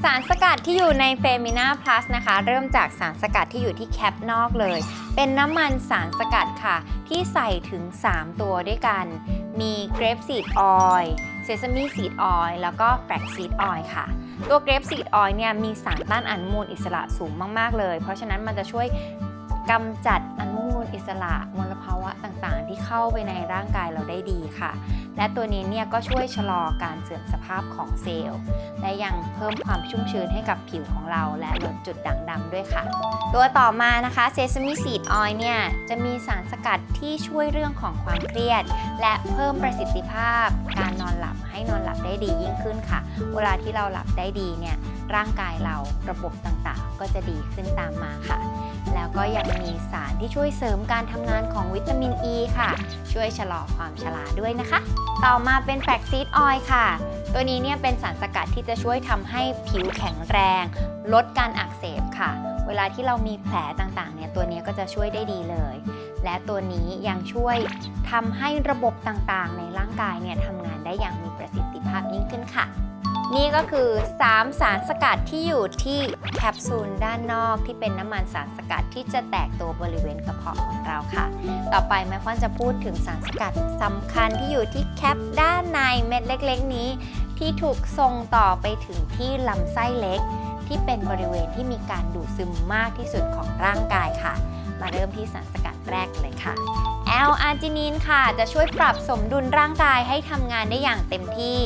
สารสกัดที่อยู่ในเฟมิน่าพลัสนะคะ เริ่มจากสารสกัดที่อยู่ที่แคปนอกเลย เป็นน้ำมันสารสกัดค่ะ ที่ใส่ถึง 3 ตัวด้วยกัน มีเกรปซีดออยล์เซซามีซีดออยล์แล้วก็แฟลกซีดออยล์ค่ะ ตัวเกรปซีดออยล์เนี่ยมีสารต้านอนุมูลอิสระสูงมาก ๆ เลย เพราะฉะนั้นมันจะช่วยกำจัดอนุมูลอิสระมลภาวะต่างๆ ที่เข้าไปในร่างกายเราได้ดีค่ะและตัวนี้เนี่ยก็ช่วยชะลอการเสื่อมสภาพของเซลล์ และยังเพิ่มความชุ่มชื้นให้กับผิวของเราและลดจุดด่างดำด้วยค่ะ ตัวต่อมานะคะเซซามิซีดออยเนี่ยจะมีสารสกัดที่ช่วยเรื่องของความเครียด และเพิ่มประสิทธิภาพ การนอนหลับให้นอนหลับได้ดียิ่งขึ้นค่ะ เวลาที่เราหลับได้ดีเนี่ยร่างกายเราระบบต่างๆ ก็จะดีขึ้นตามมาค่ะ แล้วก็ยังมีสารที่ช่วยเสริมการทำงานของวิตามินอ e ีค่ะ ช่วยชะลอความชราด้วยนะคะต่อมาเป็นแฟกซีดออยค่ะ ตัวนี้เนี่ยเป็นสารสกัดที่จะช่วยทำให้ผิวแข็งแรง ลดการอักเสบค่ะ เวลาที่เรามีแผลต่างๆเนี่ยตัวนี้ก็จะช่วยได้ดีเลย และตัวนี้ยังช่วยทำให้ระบบต่างๆ ในร่างกายเนี่ยทำงานได้อย่างมีประสิทธิภาพยิ่งขึ้นค่ะ นี่ก็คือ 3 สารสกัดที่อยู่ที่แคปซูลด้านนอกที่เป็นน้ำมันสารสกัดที่จะแตกตัวบริเวณกระเพาะของเราค่ะ ต่อไปแม่ฟ้อนจะพูดถึงสารสกัดสำคัญที่อยู่ที่แคปด้านในเม็ดเล็ก ๆ นี้ ที่ถูกส่งต่อไปถึงที่ลำไส้เล็ก ที่เป็นบริเวณที่มีการดูดซึมมากที่สุดของร่างกายค่ะ มาเริ่มที่สารสกัดแรกเลยค่ะแอลอาร์จินินค่ะ จะช่วยปรับสมดุลร่างกายให้ทำงานได้อย่างเต็มที่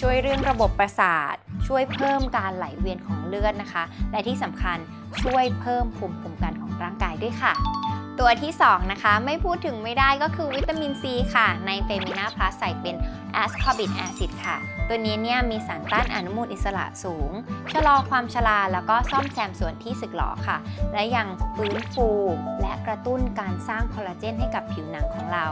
ช่วยเรื่องระบบประสาท ช่วยเพิ่มการไหลเวียนของเลือดนะคะ และที่สำคัญช่วยเพิ่มภูมิคุ้มกันของร่างกายด้วยค่ะ ตัวที่ 2 นะคะ ไม่พูดถึงไม่ได้ก็คือวิตามินซีค่ะ ในเฟมินาพลัสใส่เป็นแอสคอบิ c แอซิดค่ะ ตัวนี้เนี่ยมีสารต้านอนุมูลอิสระสูง ชะลอความชราแล้วก็ซ่อมแซมส่วนที่สึกหรอค่ะ และยังฟื้นฟูและกระตุ้นการสร้างคอลลาเจนให้กับผิวหนังของเรา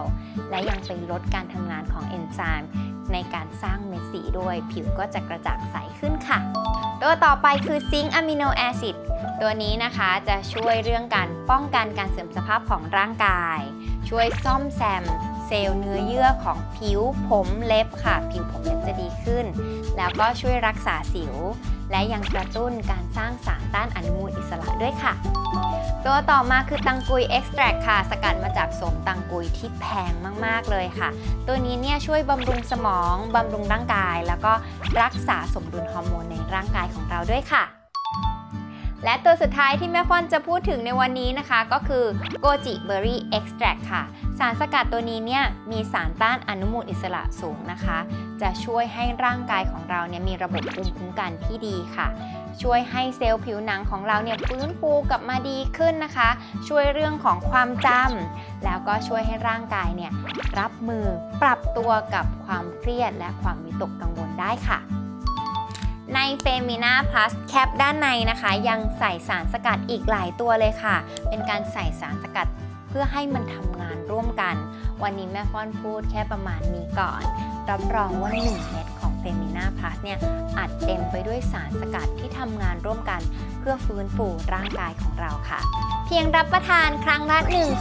และยังไปลดการทำงานของเอนไซม์ในการสร้างเม็ดสีด้วย ผิวก็จะกระจ่างใสขึ้นค่ะ ตัวต่อไปคือซิงค์อะมิโนแอซิดตัวนี้นะคะจะช่วยเรื่องการป้องกันการเสื่อมสภาพของร่างกาย ช่วยซ่อมแซมเซลล์เนื้อเยื่อของผิวผมเล็บค่ะ ผิวผมเล็บจะดีขึ้น แล้วก็ช่วยรักษาสิว และยังกระตุ้นการสร้างสารต้านอนุมูลอิสระด้วยค่ะ ตัวต่อมาคือตังกุยเอ็กซ์แทรค่ะ สกัดมาจากสมตังกุยที่แพงมาก ๆ เลยค่ะ ตัวนี้เนี่ยช่วยบำรุงสมอง บำรุงร่างกาย แล้วก็รักษาสมดุลฮอร์โมนในร่างกายของเราด้วยค่ะ และตัวสุดท้ายที่แม่ฟอนจะพูดถึงในวันนี้นะคะ ก็คือโกจิเบอร์รี่เอ็กซ์แทรค่ะ สารสกัดตัวนี้เนี่ยมีสารต้านอนุมูลอิสระสูงนะคะ จะช่วยให้ร่างกายของเราเนี่ยมีระบบภูมิคุ้มกันที่ดีค่ะ ช่วยให้เซลล์ผิวหนังของเราเนี่ยฟื้นฟูกลับมาดีขึ้นนะคะ ช่วยเรื่องของความจำแล้วก็ช่วยให้ร่างกายเนี่ยรับมือปรับตัวกับความเครียดและความวิตกกังวลได้ค่ะ ในเฟมินาพลัสแคปด้านในนะคะ ยังใส่สารสกัดอีกหลายตัวเลยค่ะ เป็นการใส่สารสกัดเพื่อให้มันทำงานร่วมกัน วันนี้แม่ฟ้อนพูดแค่ประมาณนี้ก่อน รับรองว่า 1 เม็ดของเฟมินาพลัสเนี่ย อัดเต็มไปด้วยสารสกัดที่ทำงานร่วมกัน พื่อฟื้นฟูร่างกายของเราค่ะ เพียงรับประทานครั้งละ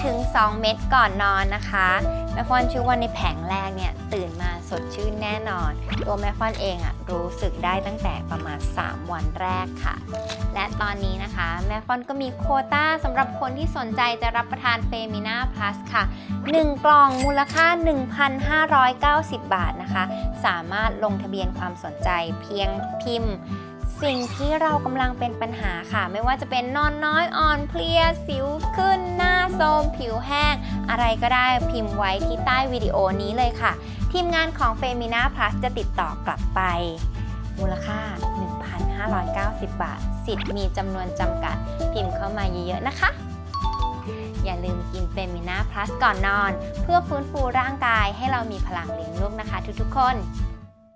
1-2 เม็ดก่อนนอนนะคะแม่ฟอนชื่อว่าในแผงแรกเนี่ยตื่นมาสดชื่นแน่นอน ตัวแม่ฟอนเองอะรู้สึกได้ตั้งแต่ประมาณ 3 วันแรกค่ะ และตอนนี้นะคะ แม่ฟอนก็มีโคต้าสำหรับคนที่สนใจจะรับประทานเฟมินาพลัสค่ะ 1 กล่องมูลค่า 1,590 บาทนะคะ สามารถลงทะเบียนความสนใจเพียงพิมพ์ สิ่งที่เรากำลังเป็นปัญหาค่ะ ไม่ว่าจะเป็นนอนน้อยอ่อนเพลียสิวขึ้นหน้าโทรมผิวแห้ง อะไรก็ได้พิมพ์ไว้ที่ใต้วิดีโอนี้เลยค่ะ ทีมงานของ Femina Plus จะติดต่อกลับไป มูลค่า 1,590 บาท สิทธิ์มีจำนวนจำกัด พิมพ์เข้ามาเยอะๆนะคะ อย่าลืมกิน Femina Plus ก่อนนอน เพื่อฟื้นฟูร่างกายให้เรามีพลังเลี้ยงลูกนะคะทุกๆคน